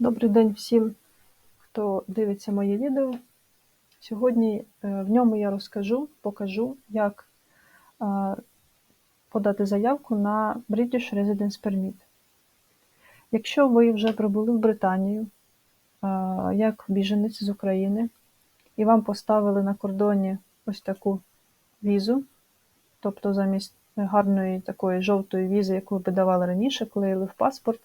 Добрий день всім, хто дивиться моє відео. Сьогодні е, в ньому я розкажу, покажу, як е, подати заявку на British Residence Permit. Якщо ви вже прибули в Британію е, як біженець з України, і вам поставили на кордоні ось таку візу, тобто замість гарної такої жовтої візи, яку ви давали раніше, клеїли в паспорт,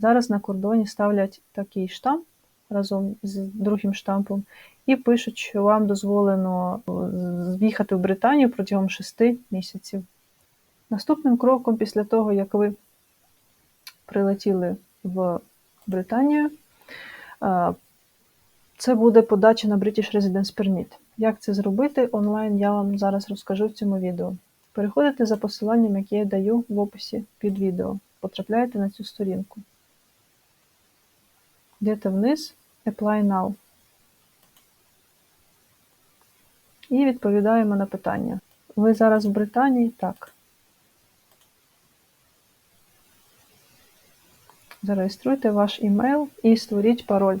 Зараз на кордоні ставлять такий штамп разом з другим штампом і пишуть, що вам дозволено в'їхати в Британію протягом 6 місяців. Наступним кроком, після того, як ви прилетіли в Британію, це буде подача на British Residence Permit. Як це зробити онлайн, я вам зараз розкажу в цьому відео. Переходите за посиланням, яке я даю в описі під відео. Потрапляєте на цю сторінку. Йдете вниз Apply Now. І відповідаємо на питання. Ви зараз в Британії? Так. Зареєструйте ваш імейл і створіть пароль.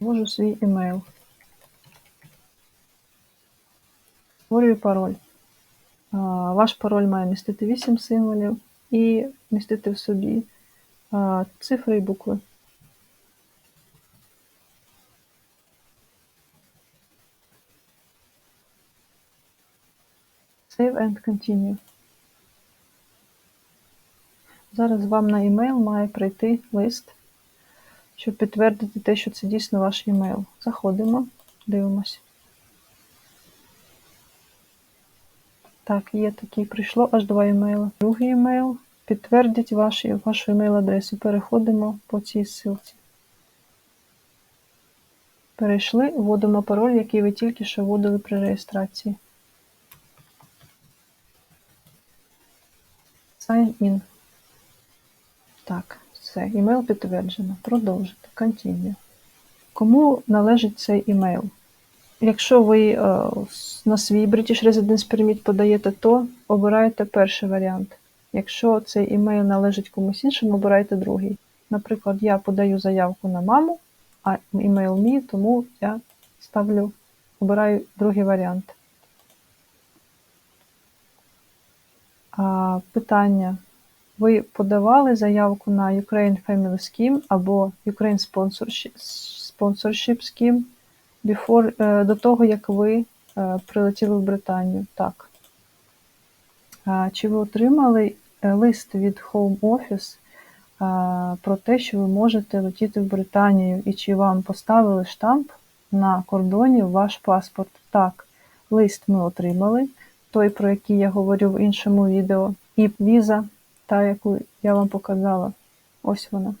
Ввожу свій імейл. Створюю пароль. Ваш пароль має містити 8 символів і містити в собі цифри і букви. Save and Continue. Зараз вам на емейл має прийти лист, щоб підтвердити те, що це дійсно ваш емейл. Заходимо, дивимося. Так, є такий, прийшло аж два емейли. Другий емейл. Підтвердіть ваш, вашу емейл-адресу. Переходимо по цій ссылці. Перейшли, вводимо пароль, який ви тільки що вводили при реєстрації. Sign in. Так, все. Імейл підтверджено. Продовжити. Continue. Кому належить цей імейл? Якщо ви е, на свій British Residence Permit подаєте, то обираєте перший варіант. Якщо цей імейл належить комусь іншому, обирайте другий. Наприклад, я подаю заявку на маму, а імейл мій, тому я ставлю, обираю другий варіант. А, Питання. Ви подавали заявку на Ukraine Family Scheme або Ukraine Sponsorship Scheme? Before, е, до того, як ви е, прилетіли в Британію. Так. Чи ви отримали е, лист від Home Office про те, що ви можете летіти в Британію, і чи вам поставили штамп на кордоні ваш паспорт? Так, лист ми отримали, той, про який я говорю в іншому відео, і віза, та, яку я вам показала. Ось вона.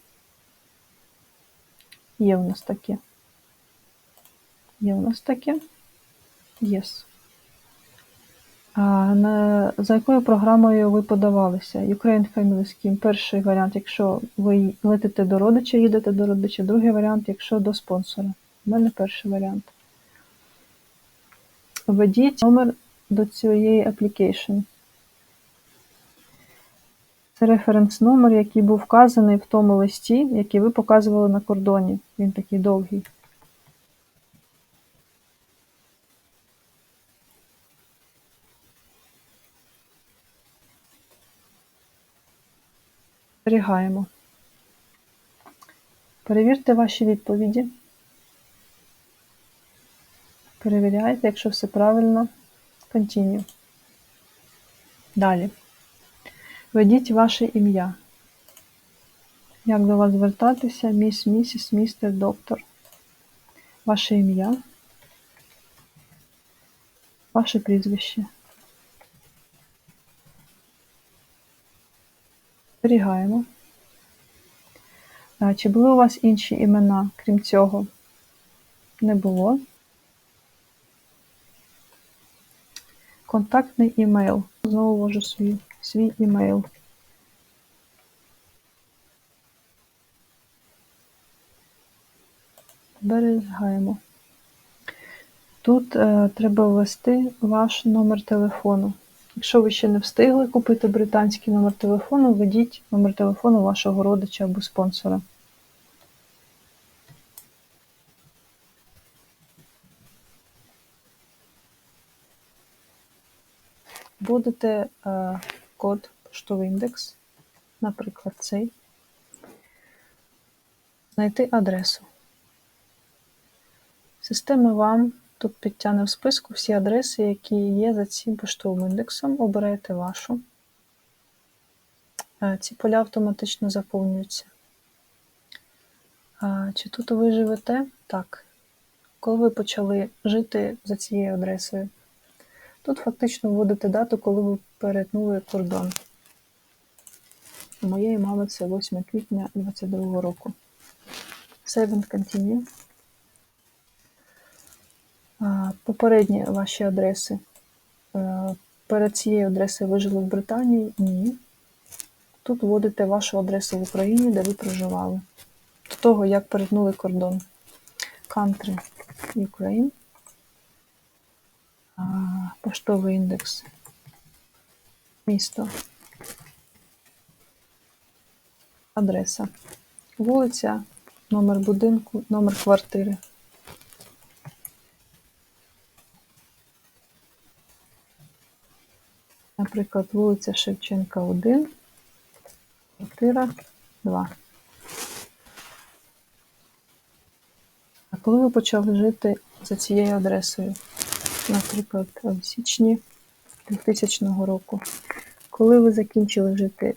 Є в нас таке. Є у нас таке. Yes. А на, За якою програмою ви подавалися? Ukraine Family Scheme. Перший варіант, якщо ви летите до родича, їдете до родича, другий варіант, якщо до спонсора. У мене перший варіант. Введіть номер до цієї application. Це референс номер, який був вказаний в тому листі, який ви показували на кордоні. Він такий довгий. Зберігаємо. Перевірте ваші відповіді. Перевіряйте, якщо все правильно. Continue. Далі. Введіть ваше ім'я. Як до вас звертатися? Міс, місіс, містер, доктор. Ваше ім'я. Ваше прізвище. Зберігаємо. Чи були у вас інші імена, крім цього? Не було. Контактний імейл. Знову ввожу свій, свій імейл. Зберігаємо. Тут е, треба ввести ваш номер телефону. Якщо ви ще не встигли купити британський номер телефону, введіть номер телефону вашого родича або спонсора. Вводите е, код поштовий індекс, наприклад, цей. Знайти адресу. Система вам тут підтягне в списку всі адреси, які є за цим поштовим індексом. Обираєте вашу. Е, Ці поля автоматично заповнюються. Чи тут ви живете? Так. Коли ви почали жити за цією адресою? Тут фактично вводите дату, коли ви перетнули кордон. У моєї мами це 8 квітня 2022 року. Save and continue. Попередні ваші адреси. Е, Перед цією адресою ви жили в Британії? Ні. Тут вводите вашу адресу в Україні, де ви проживали. До того, як перетнули кордон. Country Ukraine. Поштовий індекс. Місто. Адреса. Вулиця, номер будинку, номер квартири. Наприклад, вулиця Шевченка 1, квартира 2. А коли ви почали жити за цією адресою? Наприклад, в січні 2000 року. Коли ви закінчили жити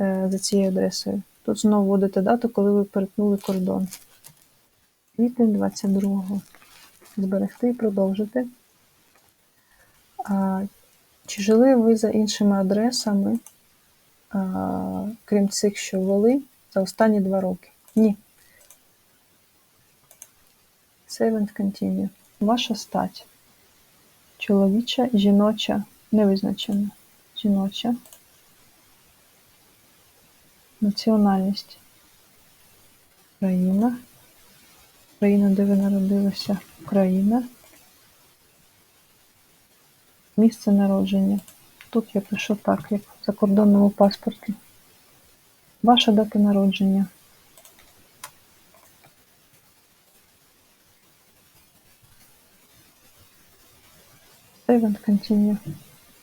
е, за цією адресою? Тут знову вводите дату, коли ви перетнули кордон. Квітень 22-го. Зберегти і продовжити. Чи жили ви за іншими адресами, а, крім цих, що ввели, за останні два роки? Ні. Save and continue. Ваша стать. Чоловіча, жіноча, невизначена. Жіноча. Національність. Країна. Країна, де ви народилися. Україна. Місце народження. Тут я пишу так, як в закордонному паспорті. Ваша дата народження. Save and continue.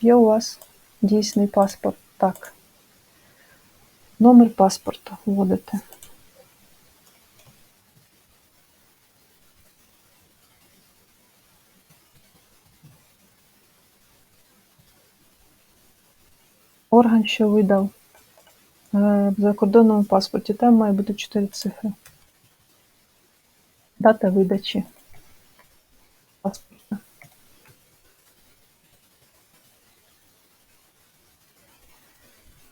Є у вас дійсний паспорт. Так. Номер паспорта вводите. Орган, що видав е, в закордонному паспорті, там має бути 4 цифри. Дата видачі паспорта.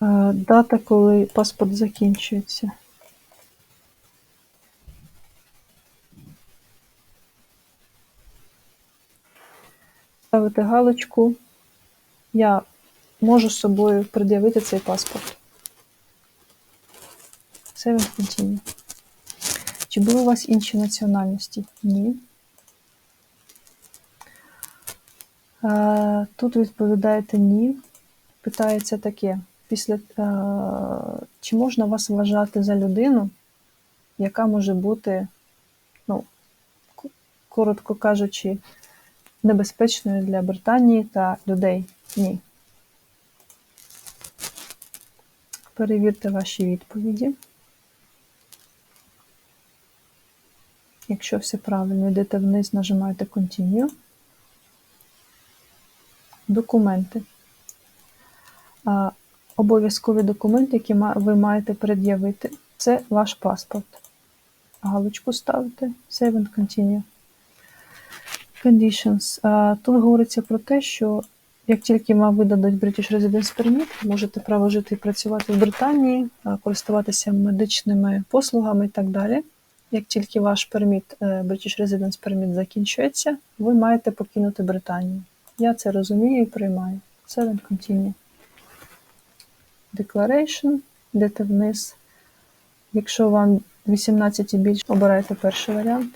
Е, Дата, коли паспорт закінчується. Ставити галочку. Я можу з собою пред'явити цей паспорт. Save continue. Чи були у вас інші національності? Ні. Тут відповідаєте ні. Питається таке. Після, чи можна вас вважати за людину, яка може бути, ну, коротко кажучи, небезпечною для Британії та людей? Ні. Перевірте ваші відповіді. Якщо все правильно, йдете вниз, нажимаєте Continue. Документи. Обов'язкові документи, які ви маєте пред'явити, це ваш паспорт. Галочку ставите, Save and Continue. Conditions. Тут говориться про те, що як тільки вам видадуть British Residence Permit, можете право жити і працювати в Британії, користуватися медичними послугами і так далі. Як тільки ваш перміт, е, British Residence Permit закінчується, ви маєте покинути Британію. Я це розумію і приймаю. Save and Continue. Declaration, йдете вниз. Якщо вам 18 і більше, обирайте перший варіант.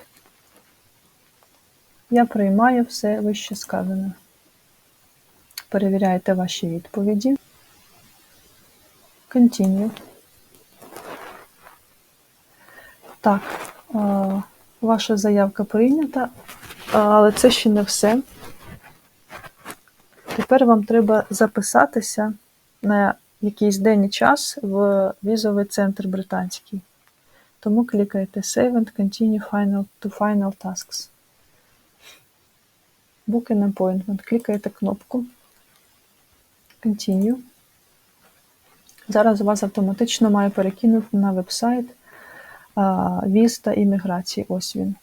Я приймаю все вище сказане. Перевіряєте ваші відповіді. Continue. Так, е, ваша заявка прийнята, але це ще не все. Тепер вам треба записатися на якийсь день і час в візовий центр британський. Тому клікайте Save and Continue final, to Final Tasks. Book an appointment. Клікаєте кнопку Continue. Зараз вас автоматично має перекинути на веб-сайт віз та імміграції. Ось він.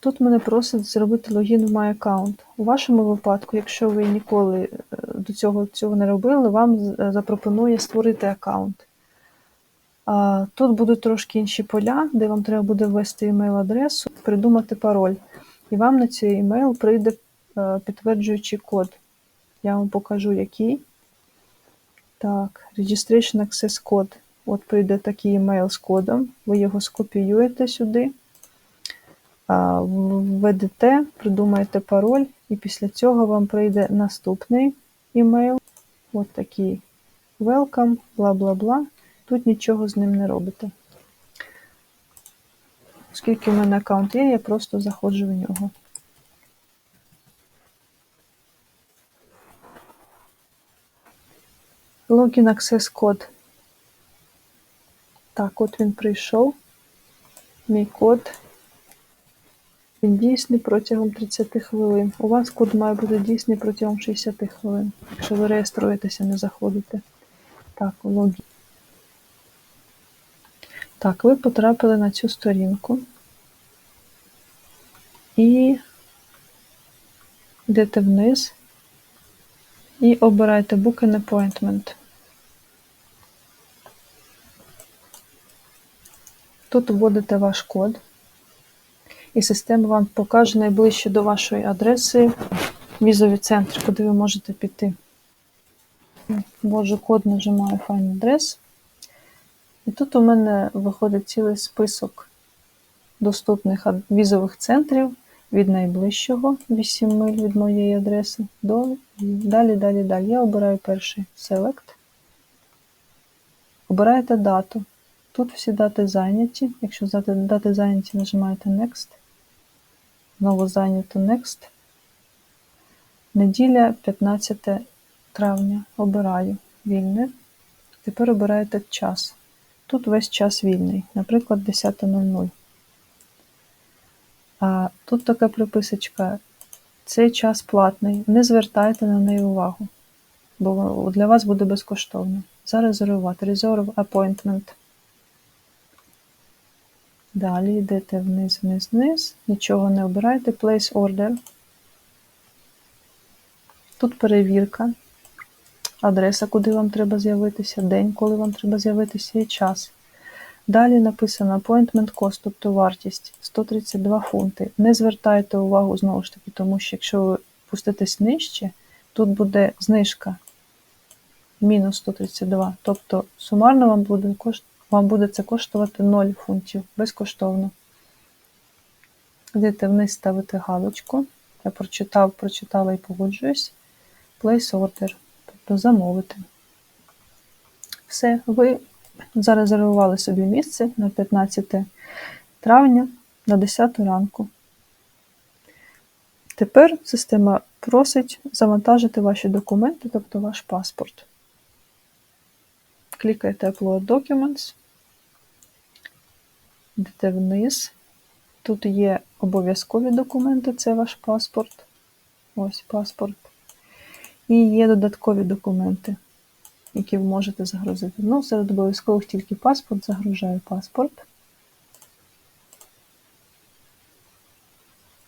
Тут мене просять зробити логін в My Account. У вашому випадку, якщо ви ніколи е, до цього цього не робили, вам е, запропонує створити аккаунт. Тут будуть трошки інші поля, де вам треба буде ввести імейл-адресу, придумати пароль. І вам на цей імейл прийде е, підтверджуючий код. Я вам покажу, який. Так, Registration Access Code. От прийде такий імейл з кодом, ви його скопіюєте сюди, введете, придумаєте пароль, і після цього вам прийде наступний імейл. От такий welcome, бла бла бла. Тут нічого з ним не робите. Оскільки в мене аккаунт є, я просто заходжу в нього. Login Access код. Так, от він прийшов. Мій код. Він дійсний протягом 30 хвилин. У вас код має бути дійсний протягом 60 хвилин. Якщо ви реєструєтеся, не заходите. Так, логін. Так, ви потрапили на цю сторінку. І йдете вниз і обирайте Book an Appointment. Тут вводите ваш код, і система вам покаже найближче до вашої адреси візовий центр, куди ви можете піти. Ввожу код, нажимаю Find Address. І тут у мене виходить цілий список доступних візових центрів від найближчого 8 миль від моєї адреси до далі, далі, далі. Я обираю перший Select. Обираєте дату. Тут всі дати зайняті. Якщо дати зайняті, нажимаєте Next. Знову зайнято Next. Неділя 15 травня. Обираю вільне. Тепер обираєте час. Тут весь час вільний, наприклад, 10.00. А тут така приписочка. Цей час платний. Не звертайте на неї увагу, бо для вас буде безкоштовно. Зарезервувати. Reserve appointment. Далі йдете вниз, вниз, вниз, нічого не обирайте, Place Order. Тут перевірка, адреса, куди вам треба з'явитися, день, коли вам треба з'явитися, і час. Далі написано Appointment Cost, тобто вартість 132 фунти. Не звертайте увагу знову ж таки, тому що якщо ви пуститесь нижче, тут буде знижка мінус 132. Тобто сумарно вам буде вам буде це коштувати 0 фунтів безкоштовно. Йдете вниз ставите галочку. Я прочитав, прочитала і погоджуюсь. Place order, тобто замовити. Все, ви зарезервували собі місце на 15 травня на 10 ранку. Тепер система просить завантажити ваші документи, тобто ваш паспорт. Клікаєте Upload Documents, йдете вниз. Тут є обов'язкові документи, це ваш паспорт. Ось паспорт. І є додаткові документи, які ви можете загрузити. Ну, серед обов'язкових тільки паспорт, загружаю паспорт.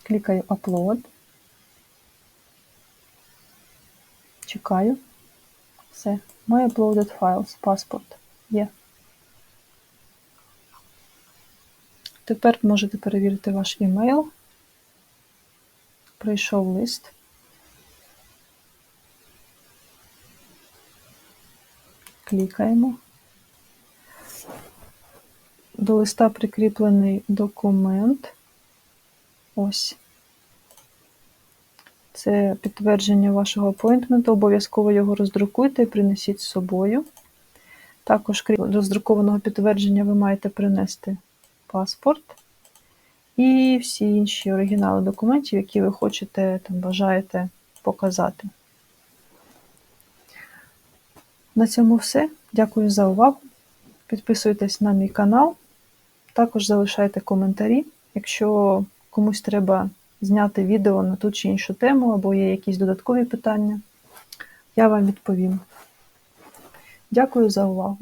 Клікаю Upload. Чекаю. Все. My uploaded files, паспорт є. Тепер можете перевірити ваш імейл. Прийшов лист. Клікаємо. До листа прикріплений документ. Ось. Це підтвердження вашого апойнтменту. Обов'язково його роздрукуйте і принесіть з собою. Також, крім роздрукованого підтвердження, ви маєте принести паспорт і всі інші оригінали документів, які ви хочете там бажаєте показати. На цьому все. Дякую за увагу. Підписуйтесь на мій канал. Також залишайте коментарі. Якщо комусь треба зняти відео на ту чи іншу тему, або є якісь додаткові питання, я вам відповім. Дякую за увагу.